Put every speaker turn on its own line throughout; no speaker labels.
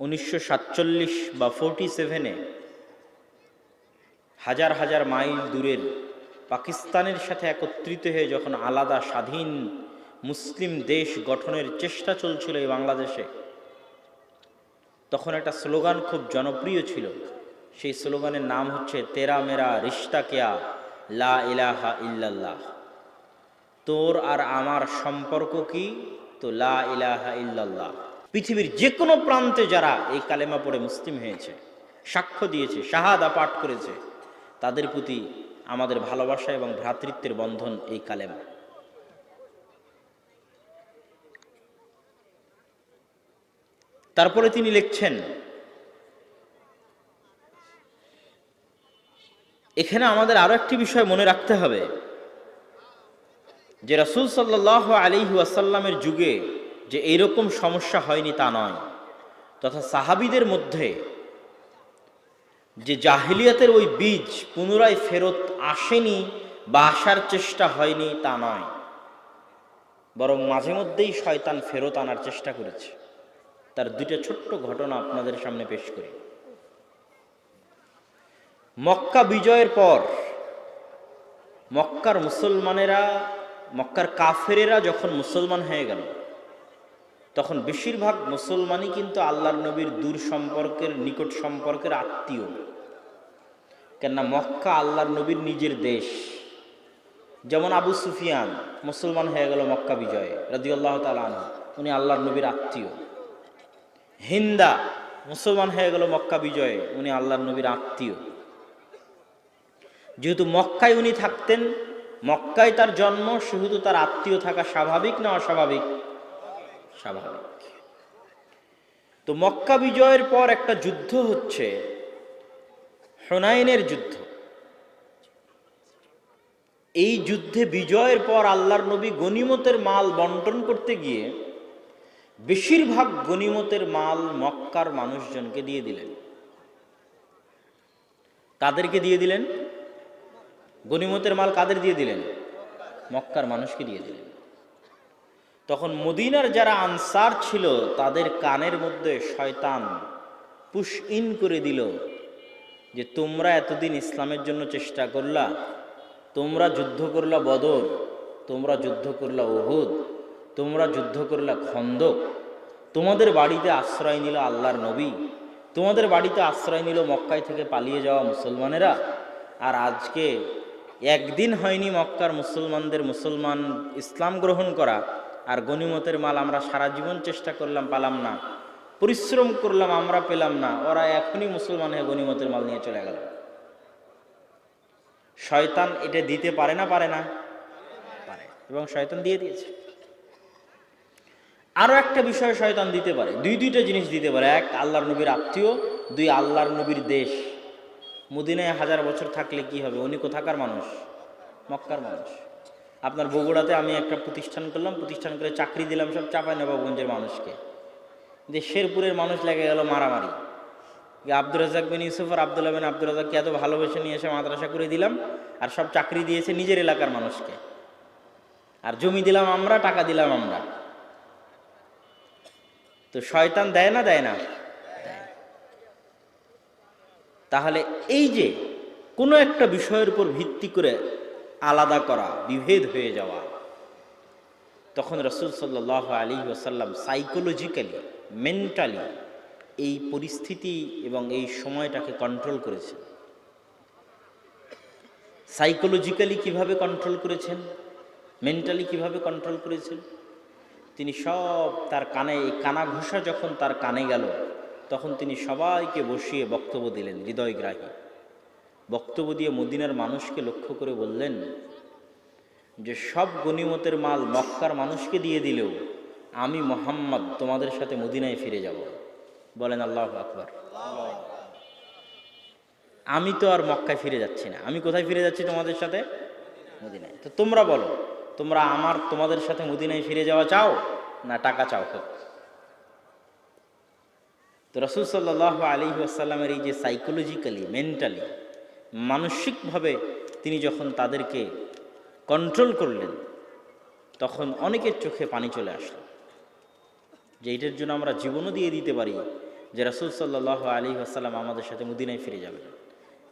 উনিশশো সাতচল্লিশ বা ফোরটি সেভেনে হাজার হাজার মাইল দূরের পাকিস্তানের সাথে একত্রিত হয়ে যখন আলাদা স্বাধীন মুসলিম দেশ গঠনের চেষ্টা চলছিল এই বাংলাদেশে, তখন একটা স্লোগান খুব জনপ্রিয় ছিল। সেই স্লোগানের নাম হচ্ছে, তেরা মেরা রিস্তা কেয়া লা ইলাহা ইল্লাল্লাহ। তোর আর আমার সম্পর্ক কি? তো লা ইলাহা ইল্লাল্লাহ। পৃথিবীর যে কোনো প্রান্তে যারা এই কালেমা পড়ে মুসলিম হয়েছে, সাক্ষ্য দিয়েছে, শাহাদা পাঠ করেছে, তাদের প্রতি আমাদের ভালোবাসা এবং ভ্রাতৃত্বের বন্ধন এই কালেমা। তারপরে তিনি লিখছেন, এখানে আমাদের আরও একটি বিষয় মনে রাখতে হবে, যে রাসুল সাল্লাহ আলী ওয়াসাল্লামের যুগে যে এইরকম সমস্যা হয়নি তা নয়। তথা সাহাবিদের মধ্যে যে জাহিলিয়াতের ওই বীজ পুনরায় ফেরত আসেনি বা আসার চেষ্টা হয়নি তা নয়। বরং মাঝে মধ্যেই শয়তান ফেরত আনার চেষ্টা করেছে। তার দুইটা ছোট্ট ঘটনা আপনাদের সামনে পেশ করি। মক্কা বিজয়ের পর মক্কার মুসলমানেরা, মক্কার কাফেরেরা যখন মুসলমান হয়ে গেল তখন বেশিরভাগ মুসলমানই কিন্তু আল্লাহর নবীর দূর সম্পর্কের, নিকট সম্পর্কের আত্মীয়। কেননা মক্কা আল্লাহর নবীর নিজের দেশ। যেমন আবু সুফিয়ান, মুসলমান হয়ে গেল মক্কা বিজয়ে রাজি আল্লাহ তালান উনি আল্লাহর নবীর আত্মীয়। হিন্দা, মুসলমান হয়ে গেল মক্কা বিজয়ে, উনি আল্লাহর নবীর আত্মীয়। যেহেতু মক্কায় উনি থাকতেন, মক্কায় তার জন্ম সেহেতু তার আত্মীয় থাকা স্বাভাবিক না অস্বাভাবিক? স্বাভাবিক। তো মক্কা বিজয়ের পর একটা যুদ্ধ হচ্ছে, হোনাইনের যুদ্ধ। এই যুদ্ধে বিজয়ের পর আল্লাহর নবী গনিমতের মাল বন্টন করতে গিয়ে বেশিরভাগ গনিমতের মাল মক্কার মানুষজনকে দিয়ে দিলেন। কাদেরকে দিয়ে দিলেন? গনিমতের মাল কাদের দিয়ে দিলেন? মক্কার মানুষকে দিয়ে দিলেন। তখন মদিনার যারা আনসার ছিল, তাদের কানের মধ্যে শয়তান পুশ ইন করে দিল যে, তোমরা এতদিন ইসলামের জন্য চেষ্টা করলা, তোমরা যুদ্ধ করলা বদর, তোমরা যুদ্ধ করলা ওহুদ তোমরা যুদ্ধ করলা খন্দক, তোমাদের বাড়িতে আশ্রয় নিল আল্লাহর নবী, তোমাদের বাড়িতে আশ্রয় নিল মক্কায় থেকে পালিয়ে যাওয়া মুসলমানেরা, আর আজকে একদিন হয়নি মক্কার মুসলমানদের মুসলমান ইসলাম গ্রহণ করা আর গনিমতের মাল আমরা সারা জীবন চেষ্টা করলাম, পালাম না। পরিশ্রম করলাম, আমরা পেলাম না। ওরা এখনই মুসলমান হয়ে গনিমতের মাল নিয়ে চলে গেল। শয়তান এটা দিতে পারে না পারে না? পারে। এবং শয়তান দিয়ে দিয়েছে। আরও একটা বিষয় শয়তান দিতে পারে। দুই দুইটা জিনিস দিতে পারে। এক, আল্লাহর নবীর আত্মীয়। দুই, আল্লাহর নবীর দেশ। মদিনায় হাজার বছর থাকলে কি হবে? উনি কোথাকার মানুষ? মক্কার মানুষ। আপনার বগুড়াতে আমি একটা প্রতিষ্ঠান করলাম, প্রতিষ্ঠান করে চাকরি দিলাম সব চাপাই নবাবগঞ্জের মানুষকে। যে শেরপুরের মানুষ লেগে গেল মারামারি। আব্দুর রাজাক বিন ইউসুফ আর আবদুল্লাহ বিন আব্দুর রাজাককে এত ভালোবেসে নিয়ে এসে মাদ্রাসা করে দিলাম আর সব চাকরি দিয়েছে নিজের এলাকার মানুষকে। আর জমি দিলাম আমরা, টাকা দিলাম আমরা। তো শয়তান দেয় না দেয় না? তাহলে এই যে কোনো একটা বিষয়ের উপর ভিত্তি করে আলাদা করা, বিভেদ হয়ে যাওয়া। তখন রসুল সাল্লাহ আলী ওসাল্লাম সাইকোলজিক্যালি মেন্টালি এই পরিস্থিতি এবং এই সময়টাকে কন্ট্রোল করেছেন। সাইকোলজিক্যালি কীভাবে কন্ট্রোল করেছেন? মেন্টালি কীভাবে কন্ট্রোল করেছেন? তিনি সব তার কানে, এই কানা ঘোষা যখন তার কানে গেল, তখন তিনি সবাইকে বসিয়ে বক্তব্য দিলেন, হৃদয়গ্রাহী। বক্তব্য দিয়ে মদিনার মানুষকে লক্ষ্য করে বললেন, যে সব গনিমতের মাল মক্কার মানুষকে দিয়ে দিলেও আমি মোহাম্মদ তোমাদের সাথে মদিনায় ফিরে যাব। বলেন আল্লাহ আকবর। আমি তো আর মক্কায় ফিরে যাচ্ছি না। আমি কোথায় ফিরে যাচ্ছি তোমাদের সাথে? মদিনায়। তো তোমরা বলো, তোমরা আমার তোমাদের সাথে মদিনায় ফিরে যাওয়া চাও না টাকা চাও হোক? তো রসুল সাল্লাহ আলী আসাল্লামের এই যে সাইকোলজিক্যালি মেন্টালি মানসিকভাবে তিনি যখন তাদেরকে কন্ট্রোল করলেন, তখন অনেকের চোখে পানি চলে আসলো। যে এটার জন্য আমরা জীবনও দিয়ে দিতে পারি যে রাসুল সাল্লাহ আলী আসাল্লাম আমাদের সাথে মুদিনায় ফিরে যাবেন।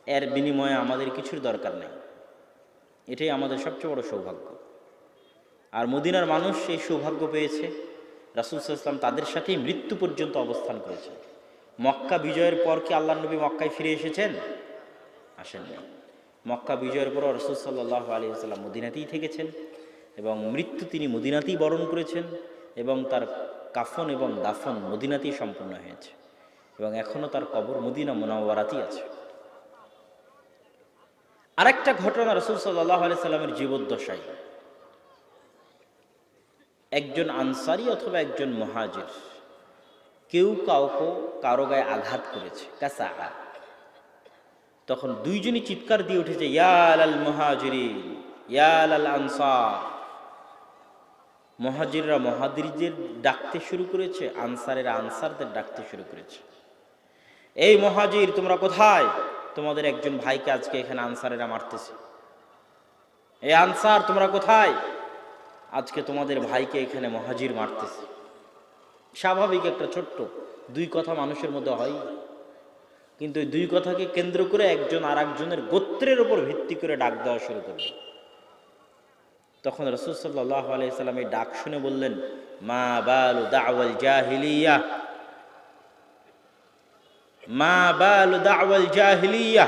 এর বিনিময়ে আমাদের কিছুর দরকার নেই। এটাই আমাদের সবচেয়ে বড় সৌভাগ্য। আর মদিনার মানুষ এই সৌভাগ্য পেয়েছে, রাসুল সাল্লাম তাদের সাথেই মৃত্যু পর্যন্ত অবস্থান করেছে মক্কা বিজয়ের পর কি আল্লাহ নবী মক্কায় ফিরে এসেছেন? আসেননি মক্কা বিজয়ের পর রসুল সাল্লাহ আলী আসাল্লাম মদিনাতেই থেকেছেন এবং মৃত্যু তিনি মদিনাতেই বরণ করেছেন এবং তার কাফন এবং দাফন মদিনাতেই সম্পূর্ণ হয়েছে এবং এখনও তার কবর মদিনা মোনাওয়ারাতেই আছে। আরেকটা ঘটনা রসুল সাল্লাহ আলি সাল্লামের জীবদ্দশায়। একজন আনসারি অথবা একজন মহাজির কেউ কাউকে কারও গায়ে আঘাত করেছে, কাসা। তখন দুইজনই চিৎকার দিয়ে উঠেছে ইয়াল আল মহাজিরিন ইয়াল আল আনসার। মহাজিররা মহাদিরদের ডাকতে শুরু করেছে, আনসারেরা আনসারদের ডাকতে শুরু করেছে। এই মহাজির, তোমরা কোথায়? তোমাদের একজন ভাইকে আজকে এখানে আনসারেরা মারতেছে। এই আনসার, তোমরা কোথায়? আজকে তোমাদের ভাইকে এখানে মহাজির মারতেছে। স্বাভাবিক একটা ছোট্ট, দুই কথা মানুষের মধ্যে হয় কিন্তু এই দুই কথাকে কেন্দ্র করে একজন আর একজনের গোত্রের উপর ভিত্তি করে ডাক দেওয়া শুরু করবে তখন রসুল সাল্লাহ আলাইসাল্লাম এই ডাক শুনে বললেন, মা বালু দাওয়াল জাহিলিয়া, মা বালু দাওয়াল জাহিলিয়া,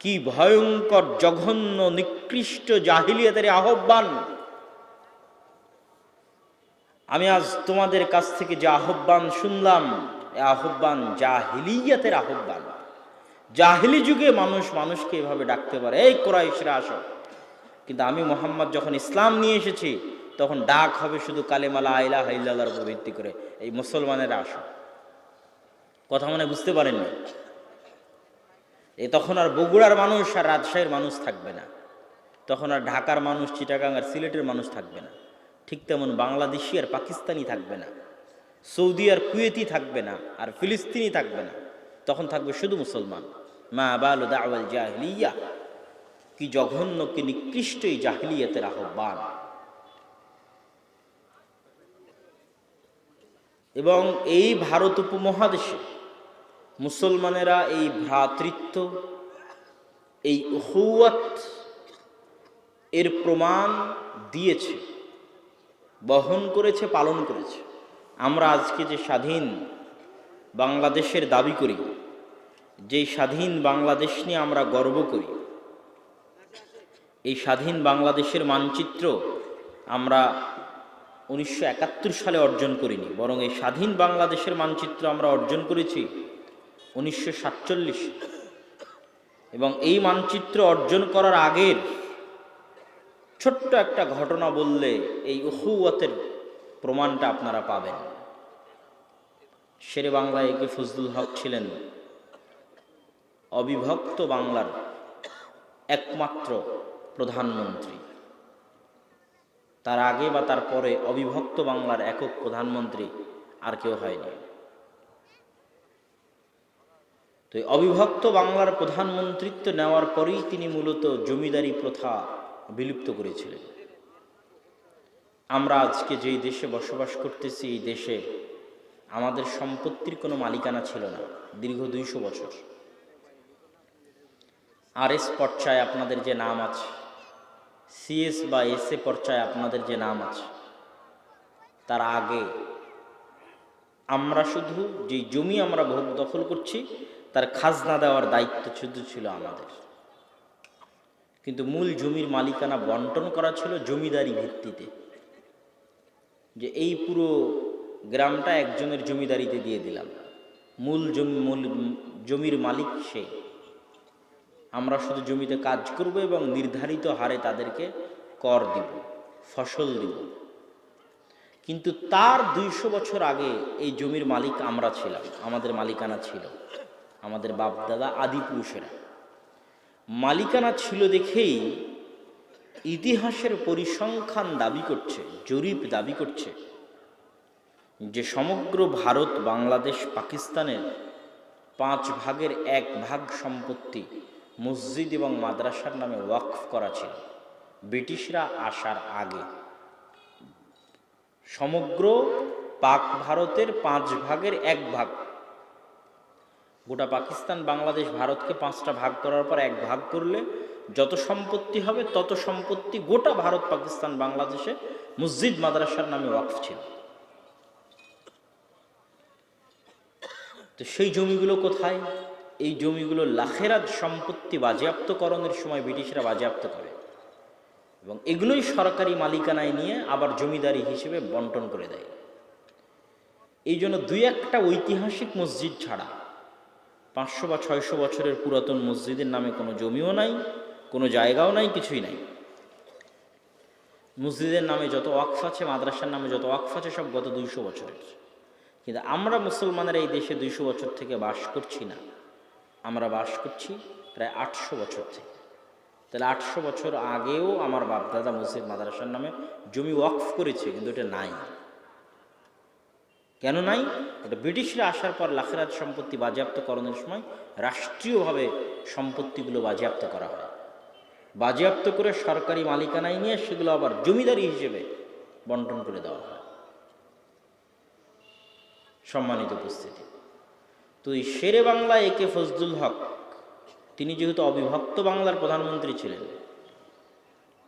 কি ভয়ঙ্কর, জঘন্য, নিকৃষ্ট জাহিলিয়াতের আহ্বান। আমি আজ তোমাদের কাছ থেকে যে আহ্বান শুনলাম আহ্বান জাহিলিয়াতের আহ্বান। জাহিলি যুগে মানুষ মানুষকে এভাবে ডাকতে পারে, এই কোরাইশরা আসো। কিন্তু আমি মোহাম্মদ যখন ইসলাম নিয়ে এসেছি, তখন ডাক হবে শুধু কালেমালা আইলা হাইল্লার উপর ভিত্তি করে, এই মুসলমানেরা আসো। কথা মনে বুঝতে পারেননি? এই তখন আর বগুড়ার মানুষ আর রাজশাহীর মানুষ থাকবে না। তখন আর ঢাকার মানুষ, চিটাগাং আর সিলেটের মানুষ থাকবে না। ঠিক তেমন বাংলাদেশি আর পাকিস্তানি থাকবে না। সৌদি আর কুয়েতি থাকবে না আর ফিলিস্তিনি থাকবে না। তখন থাকবে শুধু মুসলমান। মা বাল দাওয়াল জাহলিয়া। কি জঘন্য, কি নিকৃষ্ট এই জাহিলিয়াতের আহ্বান। এবং এই ভারত উপমহাদেশে মুসলমানেরা এই ভ্রাতৃত্ব, এই উহুয়াত এর প্রমাণ দিয়েছে, বহন করেছে, পালন করেছে। আমরা আজকে যে স্বাধীন বাংলাদেশের দাবি করি, যেই স্বাধীন বাংলাদেশ নিয়ে আমরা গর্ব করি, এই স্বাধীন বাংলাদেশের মানচিত্র আমরা উনিশশো একাত্তর সালে অর্জন করিনি, বরং এই স্বাধীন বাংলাদেশের মানচিত্র আমরা অর্জন করেছি উনিশশো সাতচল্লিশ। এবং এই মানচিত্র অর্জন করার আগের ছোট্ট একটা ঘটনা বললে এই উহুয়াতের প্রমাণটা আপনারা পাবেন। শেরে বাংলায় একে ফজলুল হক ছিলেন অবিভক্ত বাংলার একমাত্র প্রধানমন্ত্রী। তার আগে বা তার পরে অবিভক্ত বাংলার একক প্রধানমন্ত্রী আর কেউ হয়নি। তো অবিভক্ত বাংলার প্রধানমন্ত্রিত্ব নেওয়ার পরেই তিনি মূলত জমিদারি প্রথা বিলুপ্ত করেছিলেন। আমরা আজকে যেই দেশে বসবাস করতেছি, এই দেশে আমাদের সম্পত্তির কোনো মালিকানা ছিল না, দীর্ঘ দুইশো বছর। আর এস পর্যায়ে আপনাদের যে নাম আছে সিএস বা এস এ পর্যায়ে আপনাদের যে নাম আছে, তার আগে আমরা শুধু যেই জমি আমরা ভোগ দখল করছি, তার খাজনা দেওয়ার দায়িত্ব শুধু ছিল আমাদের। কিন্তু মূল জমির মালিকানা বন্টন করা ছিল জমিদারি ভিত্তিতে। যে এই পুরো গ্রামটা একজনের জমিদারিতে দিয়ে দিলাম। মূল জমি, মূল জমির মালিক সে। আমরা শুধু জমিতে কাজ করব এবং নির্ধারিত হারে তাদেরকে কর দিব, ফসল দিব। কিন্তু তার দুইশো বছর আগে এই জমির মালিক আমরা ছিলাম, আমাদের মালিকানা ছিল, আমাদের বাপদাদা আদি পুরুষেরা। মালিকানা ছিল দেখেই ইতিহাসের পরিসংখ্যান দাবি করছে, জরিপ দাবি করছে যে সমগ্র ভারত, বাংলাদেশ, পাকিস্তানের পাঁচ ভাগের এক ভাগ সম্পত্তি মসজিদ এবং মাদ্রাসার নামে ওয়াকফ করা ছিল। ব্রিটিশরা আসার আগে। সমগ্র পাক ভারতের পাঁচ ভাগের এক ভাগ। গোটা পাকিস্তান, বাংলাদেশ, ভারতকে পাঁচটা ভাগ করার পর এক ভাগ করলে যত সম্পত্তি হবে, তত সম্পত্তি গোটা ভারত, পাকিস্তান, বাংলাদেশে মসজিদ, মাদ্রাসার নামে ওয়াকফ ছিল। তো সেই জমিগুলো কোথায়? এই জমিগুলো লাখেরাত সম্পত্তি বাজেয়াপ্তকরণের সময় ব্রিটিশরা বাজেয়াপ্ত করে এবং এগুলোই সরকারি মালিকানায় নিয়ে আবার জমিদারি হিসেবে বন্টন করে দেয়। এই জন্য দুই একটা ঐতিহাসিক মসজিদ ছাড়া পাঁচশো বা ছয়শো বছরের পুরাতন মসজিদের নামে কোনো জমিও নাই কোনো জায়গাও নাই, কিছুই নাই। মসজিদের নামে যত ওয়াকফ আছে, মাদ্রাসার নামে যত ওয়াকফ আছে, সব গত দুইশো বছরের। কিন্তু আমরা মুসলমানের এই দেশে দুইশো বছর থেকে বাস করছি না। আমরা বাস করছি প্রায় আটশো বছর থেকে। তাহলে আটশো বছর আগেও আমার বাপদাদা মসজিদ মাদ্রাসার নামে জমি ওয়াকফ করেছে, কিন্তু এটা নাই। কেন নাই? এটা ব্রিটিশরা আসার পর লাখেরাত সম্পত্তি বাজেয়াপ্তকরণের সময় রাষ্ট্রীয়ভাবে সম্পত্তিগুলো বাজেয়াপ্ত করা হয়। বাজেয়াপ্ত করে সরকারি মালিকানায় নিয়ে সেগুলো আবার জমিদারি হিসেবে বন্টন করে দেওয়া হয়। সম্মানিত উপস্থিতি। তো এই শেরে বাংলা একে ফজলুল হক, তিনি যেহেতু অবিভক্ত বাংলার প্রধানমন্ত্রী ছিলেন,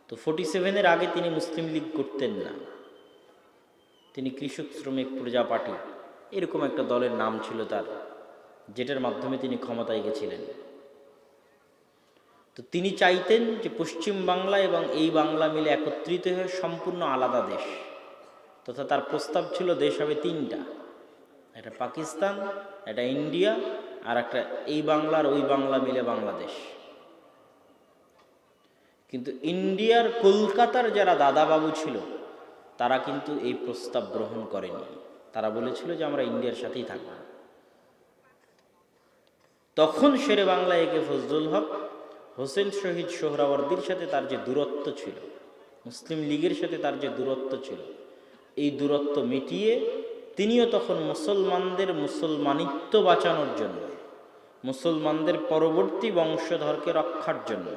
তো ফোর্টি সেভেনের আগে তিনি মুসলিম লীগ করতেন না। তিনি কৃষক শ্রমিক প্রজা পার্টি, এরকম একটা দলের নাম ছিল তার, যেটার মাধ্যমে তিনি ক্ষমতায় গেছিলেন। তো তিনি চাইতেন যে পশ্চিম বাংলা এবং এই বাংলা মিলে একত্রিত হয়ে সম্পূর্ণ আলাদা দেশ। তথা তার প্রস্তাব ছিল দেশ হবে তিনটা। একটা পাকিস্তান, একটা ইন্ডিয়া আর একটা এই বাংলার ওই বাংলা মিলে বাংলাদেশ। কিন্তু ইন্ডিয়ার কলকাতার যারা দাদাবাবু ছিল, তারা কিন্তু এই প্রস্তাব গ্রহণ করেনি। তারা বলেছিল যে আমরা ইন্ডিয়ার সাথেই থাকব। তখন শেরে বাংলা একে ফজলুল হক হোসেন শহীদ সোহরাওয়ার্দির সাথে তার যে দূরত্ব ছিল, মুসলিম লীগের সাথে তার যে দূরত্ব ছিল, এই দূরত্ব মিটিয়ে তিনিও তখন মুসলমানদের মুসলমানিত্ব বাঁচানোর জন্য, মুসলমানদের পরবর্তী বংশধরকে রক্ষার জন্য,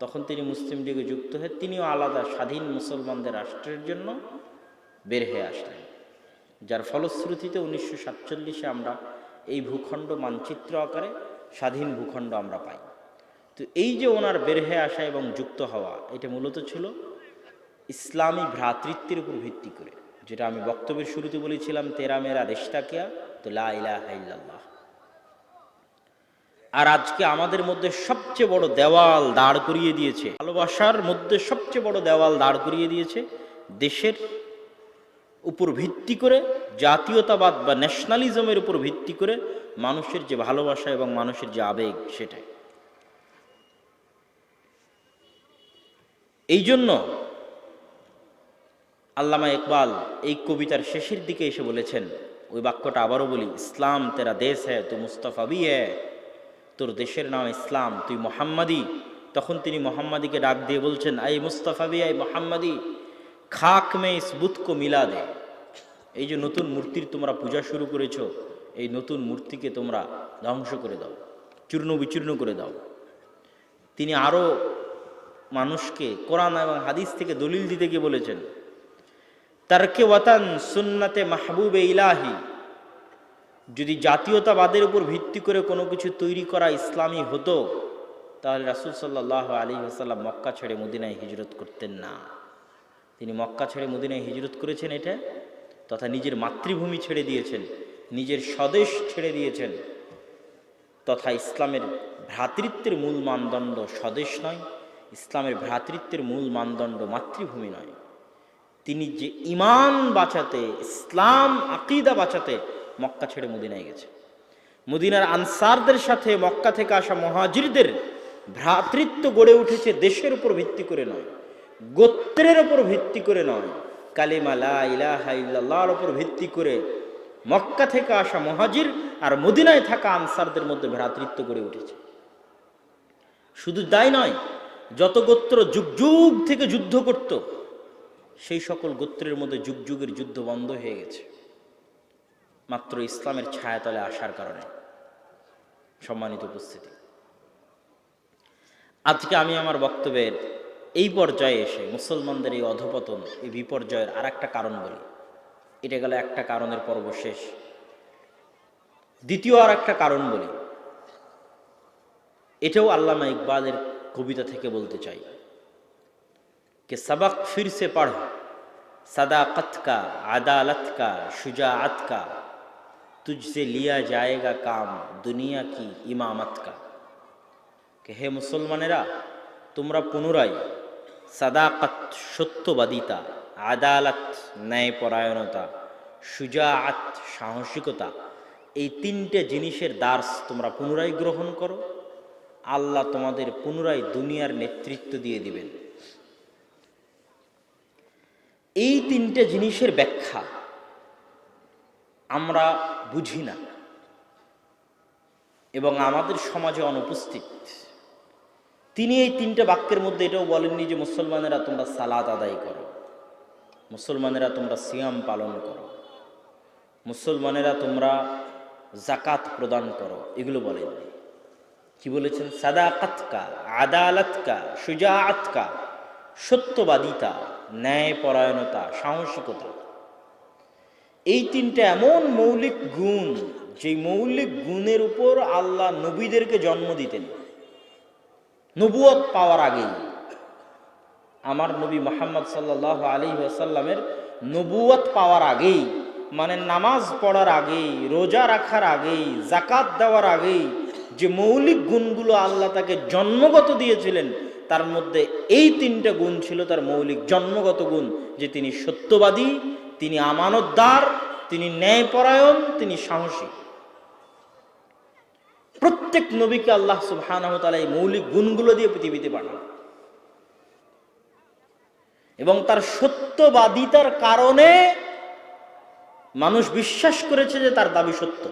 তখন তিনি মুসলিম লীগে যুক্ত হয়ে তিনিও আলাদা স্বাধীন মুসলমানদের রাষ্ট্রের জন্য বের হয়ে আসলেন, যার ফলশ্রুতিতে উনিশশো সাতচল্লিশে আমরা এই ভূখণ্ড মানচিত্র আকারে স্বাধীন ভূখণ্ড আমরা পাই। তো এই যে ওনার বের হয়ে আসা এবং যুক্ত হওয়া, এটা মূলত ছিল ইসলামী ভ্রাতৃত্বের উপর ভিত্তি করে, যেটা আমি বক্তব্যের শুরুতে বলেছিলাম, তেরা মেরা রেস্তা কেয়া? তো লা ইলাহা ইল্লাল্লাহ। আর আজকে আমাদের মধ্যে সবচেয়ে বড় দেওয়াল দাঁড় করিয়ে দিয়েছে, ভালোবাসার মধ্যে সবচেয়ে বড় দেওয়াল দাঁড় করিয়ে দিয়েছে দেশের উপর ভিত্তি করে, জাতীয়তাবাদ বা ন্যাশনালিজমের উপর ভিত্তি করে মানুষের যে ভালোবাসা এবং মানুষের যে আবেগ সেটাই। এই জন্য আল্লামা ইকবাল এই কবিতার শেষের দিকে এসে বলেছেন, ওই বাক্যটা আবারও বলি, ইসলাম তেরা দেশ হ্যাঁ তু মুস্তফাবি হ্যাঁ তোর দেশের নাম ইসলাম, তুই মোহাম্মদি। তখন তিনি মোহাম্মদীকে ডাক দিয়ে বলছেন, আই মুস্তফাবি আই মোহাম্মদি, খাক মে ইস বুতকো মিলা দে। এই যে নতুন মূর্তির তোমরা পূজা শুরু করেছ, এই নতুন মূর্তিকে তোমরা ধ্বংস করে দাও, চূর্ণ বিচূর্ণ করে দাও। তিনি আরও মানুষকে কোরআন এবং হাদিস থেকে দলিল দিতে গিয়ে বলেছেন, তারকে ওয়াতান সুন্নাতে মাহবুবে ইলাহি যদি জাতীয়তাবাদের উপর ভিত্তি করে কোনো কিছু তৈরি করা ইসলামী হতো, তাহলে রাসুল সাল্লাহ আলী আসাল্লাম মক্কা ছেড়ে মদিনায় হিজরত করতেন না। তিনি মক্কা ছেড়ে মদিনায় হিজরত করেছেন এটা তথা নিজের মাতৃভূমি ছেড়ে দিয়েছেন, নিজের স্বদেশ ছেড়ে দিয়েছেন, তথা ইসলামের ভ্রাতৃত্বের মূল মানদণ্ড স্বদেশ নয়। ইসলামের ভ্রাতৃত্বের মূল মানদণ্ড মাতৃভূমি নয়। তিনি যে ইমান বাঁচাতে, ইসলাম আকিদা বাঁচাতে মক্কা ছেড়ে মদিনায় গেছে। মদিনার আনসারদের সাথে মক্কা থেকে আসা মহাজিরদের ভ্রাতৃত্ব গড়ে উঠেছে দেশের উপর ভিত্তি করে নয়, গোত্রের উপর ভিত্তি করে নয়, কালিমা লা ইলাহা ইল্লাল্লাহর উপর ভিত্তি করে মক্কা থেকে আসা মহাজির আর মদিনায় থাকা আনসারদের মধ্যে ভ্রাতৃত্ব গড়ে উঠেছে। শুধু তাই নয় যত গোত্র যুগ যুগ থেকে যুদ্ধ করত, সেই সকল গোত্রের মধ্যে যুগ যুগের যুদ্ধ বন্ধ হয়ে গেছে। মাত্র ইসলামের ছায়াতলে আসার কারণে সম্মানিত উপস্থিতি। আজকে আমি আমার বক্তব্যের এই পর্যায়ে এসে মুসলমানদের এই অধপতন, এই বিপর্যয়ের আর একটা কারণ বলি। এটা গেল একটা কারণের পর্ব শেষ। দ্বিতীয় আর একটা কারণ বলি। এটাও আল্লামা ইকবালের কবিতা থেকে বলতে চাই। কে সবক ফিরসে পড়ো সদাকত কা আদালত কা শুজাআত কা তুঝসে লিয়া যায়গা কাম দুনিয়া কি ইমামত কা কে হে মুসলমানেরা, তোমরা পুনরায় সদাকত সত্যবাদিতা, আদালত ন্যায়পরায়ণতা সুজাআত সাহসিকতা, এই তিনটে জিনিসের দার্স তোমরা পুনরায় গ্রহণ করো। আল্লাহ তোমাদের পুনরায় দুনিয়ার নেতৃত্ব দিয়ে দিবেন। এই তিনটে জিনিসের ব্যাখ্যা আমরা বুঝি না। এবং আমাদের সমাজে অনুপস্থিত। তিনি এই তিনটে বাক্যের মধ্যে এটাও বলেননি যে মুসলমানেরা তোমরা সালাত আদায় করো। মুসলমানেরা তোমরা সিয়াম পালন করো। মুসলমানেরা তোমরা জাকাত প্রদান করো। এগুলো বলেননি। কি বলেছেন? সাদাকাতকা, আদালতকা সুজাআতকা সত্যবাদিতা, ন্যায়পরায়ণতা, সাহসিকতা। এই তিনটা এমন মৌলিক গুণ যে মৌলিক গুণের উপর আল্লাহ নবীদেরকে জন্ম দিতেন। নবুয়ত পাওয়ার আগেই। আমার নবী মোহাম্মদ সাল্লাহ আলী আসাল্লামের নবুয়ত পাওয়ার আগেই মানে নামাজ পড়ার আগেই, রোজা রাখার আগেই জাকাত দেওয়ার আগেই যে মৌলিক গুণগুলো আল্লাহ তাকে জন্মগত দিয়েছিলেন, তার মধ্যে এই তিনটা গুণ ছিল তার মৌলিক জন্মগত গুণ, যে তিনি সত্যবাদী, তিনি আমানতদার, তিনি ন্যায়পরায়ণ, তিনি সাহসী। প্রত্যেক নবীকে আল্লাহ সুবহানাহু তাআলা এই মৌলিক গুণগুলো দিয়ে পৃথিবীতে পাঠান। এবং তার সত্যবাদিতার কারণে মানুষ বিশ্বাস করেছে যে তার দাবি সত্য।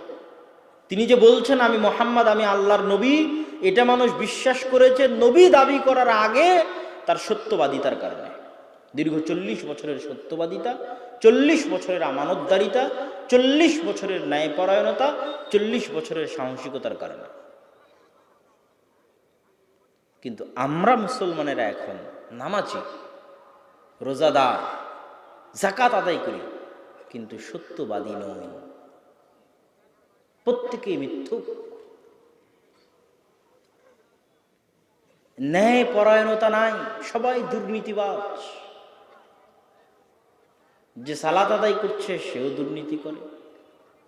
তিনি যে বলছেন, আমি মোহাম্মদ, আমি আল্লাহর নবী। এটা মানুষ বিশ্বাস করেছে, নবী দাবি করার আগে তার সত্যবাদিতার কারণে। দীর্ঘ চল্লিশ বছরের সত্যবাদিতা, চল্লিশ বছরের আমানতদারিতা, চল্লিশ বছরের ন্যায়পরায়ণতা, চল্লিশ বছরের সাহসিকতার কারণে। কিন্তু আমরা মুসলমানেরা এখন নামাজি, রোজাদার জাকাত আদায় করি, কিন্তু সত্যবাদী নই। প্রত্যেকেই মিথ্যুক। ন্যায় পরায়ণতা নাই, সবাই দুর্নীতিবাজ। যে সালাত আদায় করছে, সেও দুর্নীতি করে।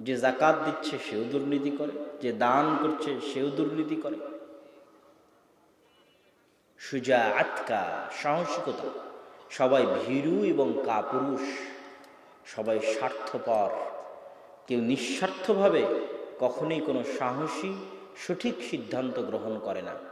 যে জাকাত দিচ্ছে, সেও দুর্নীতি করে। যে দান করছে, সেও দুর্নীতি করে। সুজা আতকা, সাহসিকতা। সবাই ভীরু এবং কাপুরুষ। সবাই স্বার্থপর। কেউ নিঃস্বার্থভাবে কখনোই কোনো সাহসী সঠিক সিদ্ধান্ত গ্রহণ করে না।